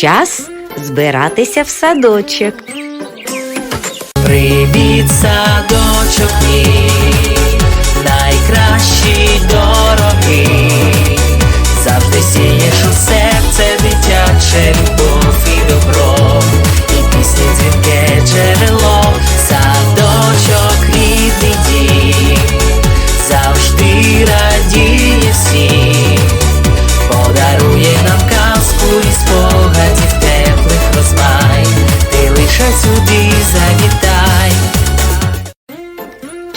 Час збиратися в садочок. Привіт, садочок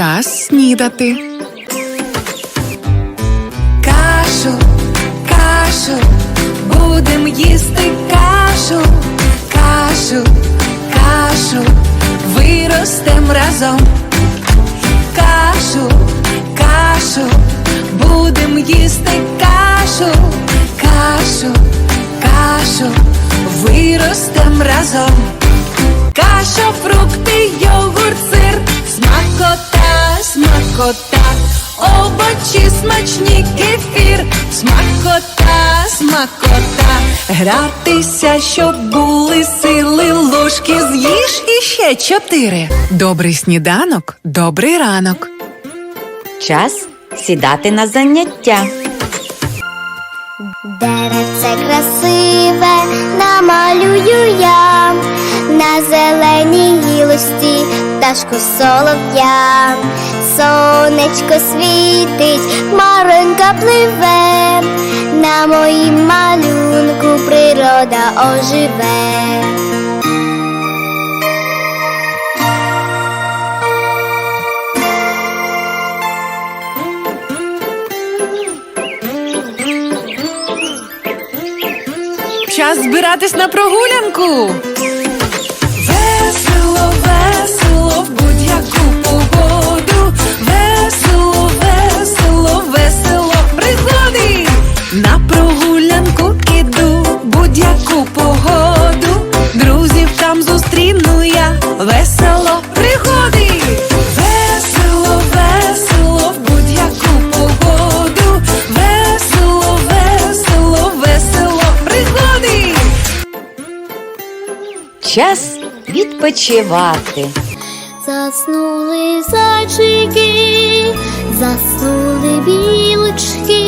Час снідати. Кашу, кашу, будем їсти кашу, кашу, кашу, виростем разом. Кашу, кашу, будем їсти кашу, кашу, кашу, виростем разом. Каша, фрукти, смакота, овочі смачні, кефір, смакота, смакота, гратися, щоб були сили, ложки з'їж і ще чотири. Добрий сніданок, добрий ранок. Час сідати на заняття. Деревце красиве намалюю я на зеленій гілості пташку солов'я. Сонечко світить, хмаринка пливе, на моїм малюнку природа оживе. Час збиратись на прогулянку. over. Час відпочивати. Заснули зайчики, заснули білочки,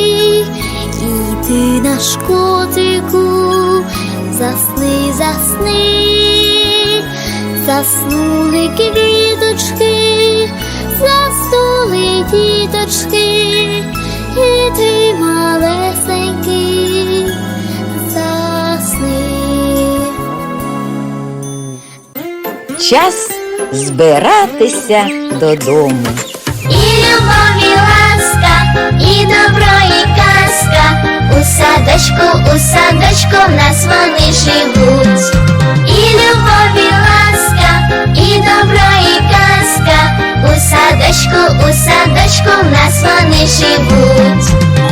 і ти наш котику, засни, засни, заснули квіточки, заснули діточки, і ти малесенький, Час збиратися додому. І любов, і ласка, і добро, і казка. У садочку, у садочку в нас вони живуть. І любов, і ласка, і добро, і казка. У садочку, у садочку в нас вони живуть.